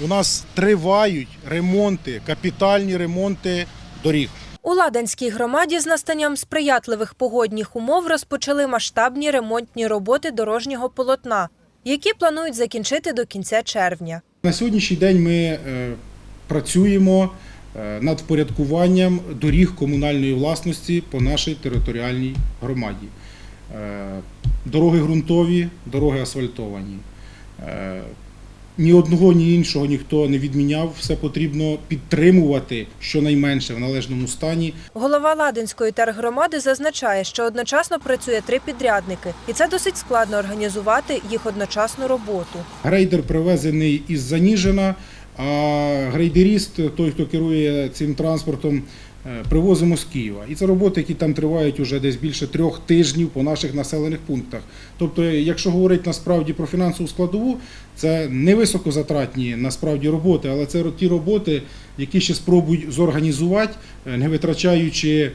у нас тривають ремонти, капітальні ремонти доріг. У Ладанській громаді з настанням сприятливих погодних умов розпочали масштабні ремонтні роботи дорожнього полотна, які планують закінчити до кінця червня. На сьогоднішній день ми е, працюємо е, над впорядкуванням доріг комунальної власності по нашій територіальній громаді. Е, Дороги ґрунтові, дороги асфальтовані. Ні одного, ні іншого ніхто не відміняв. Все потрібно підтримувати щонайменше в належному стані. Голова Ладинської тергромади зазначає, що одночасно працює три підрядники, і це досить складно організувати їх одночасну роботу. Грейдер привезений із Заніжина, а грейдеріст, той, хто керує цим транспортом, е, привозимо з Києва. І це роботи, які там тривають уже десь більше трьох тижнів по наших населених пунктах. Тобто, якщо говорити насправді про фінансову складову, це не високозатратні насправді роботи, але це ті роботи, які ще спробують зорганізувати, е, не витрачаючи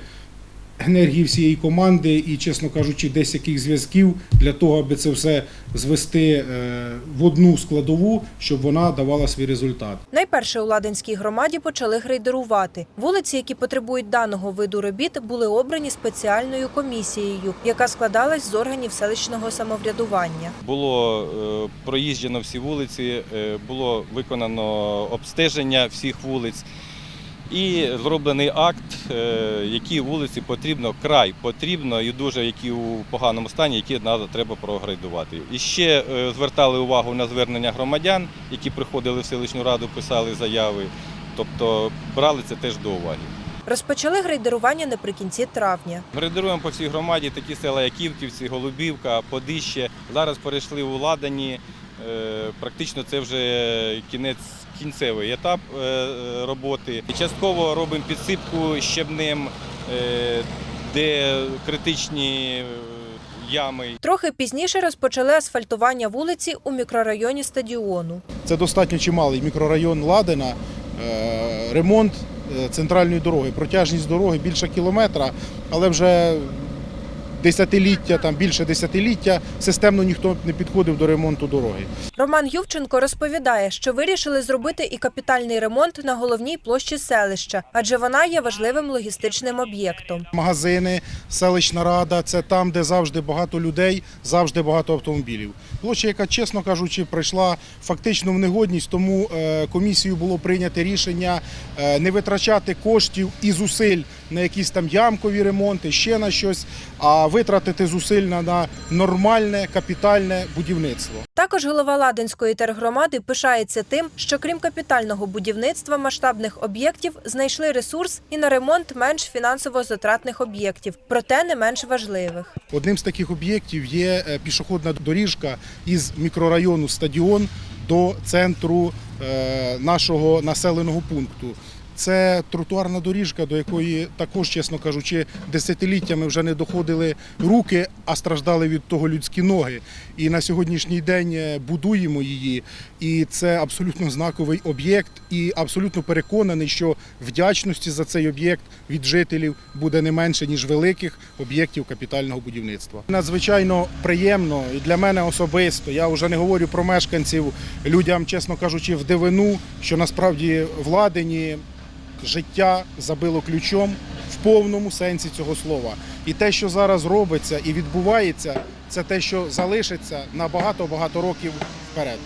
енергії всієї команди і, чесно кажучи, десь яких зв'язків для того, аби це все звести е, в одну складову, щоб вона давала свій результат. Найперше у Ладинській громаді почали грейдерувати. Вулиці, які потребують даного виду робіт, були обрані спеціальною комісією, яка складалась з органів селищного самоврядування. Було е, проїжджено всі вулиці, е, було виконано обстеження всіх вулиць і зроблений акт, е, які вулиці потрібно, край потрібно і дуже які у поганому стані, які треба, прогрейдувати. І ще е, звертали увагу на звернення громадян, які приходили в селищну раду, писали заяви. Тобто брали це теж до уваги. Розпочали грейдерування наприкінці травня. Грейдеруємо по всій громаді такі села, як Ківківці, Голубівка, Подище. Зараз перейшли у Ладані. Е, Практично це вже кінець, кінцевий етап е, роботи. І Частково робимо підсипку щебнем, е, де критичні ями. Трохи пізніше розпочали асфальтування вулиці у мікрорайоні стадіону. Це достатньо чималий мікрорайон Ладина, е, ремонт центральної дороги. Протяжність дороги більше кілометра, але вже десятиліття, там більше десятиліття системно ніхто не підходив до ремонту дороги. Роман Ювченко розповідає, що вирішили зробити і капітальний ремонт на головній площі селища, адже вона є важливим логістичним об'єктом. Магазини, селищна рада це там, де завжди багато людей, завжди багато автомобілів. Площа, яка, чесно кажучи, прийшла фактично в негодність, тому е, комісією було прийнято рішення е, не витрачати коштів і зусиль на якісь там ямкові ремонти, ще на щось, а витратити зусиль на, нормальне капітальне будівництво. Також голова Ладинської тергромади пишається тим, що крім капітального будівництва масштабних об'єктів знайшли ресурс і на ремонт менш фінансово затратних об'єктів, проте не менш важливих. Одним з таких об'єктів є е, пішохідна доріжка із мікрорайону Стадіон до центру е, нашого населеного пункту. Це тротуарна доріжка, до якої також, чесно кажучи, десятиліттями вже не доходили руки, а страждали від того людські ноги. І на сьогоднішній день е, будуємо її. І це абсолютно знаковий об'єкт. І абсолютно переконаний, що вдячності за цей об'єкт від жителів буде не менше ніж великих об'єктів капітального будівництва. Надзвичайно приємно і для мене особисто. Я вже не говорю про мешканців, людям, чесно кажучи, в дивину, що насправді в Ладині життя забило ключом в повному сенсі цього слова. І те, що зараз робиться і відбувається, це те, що залишиться на багато багато років вперед.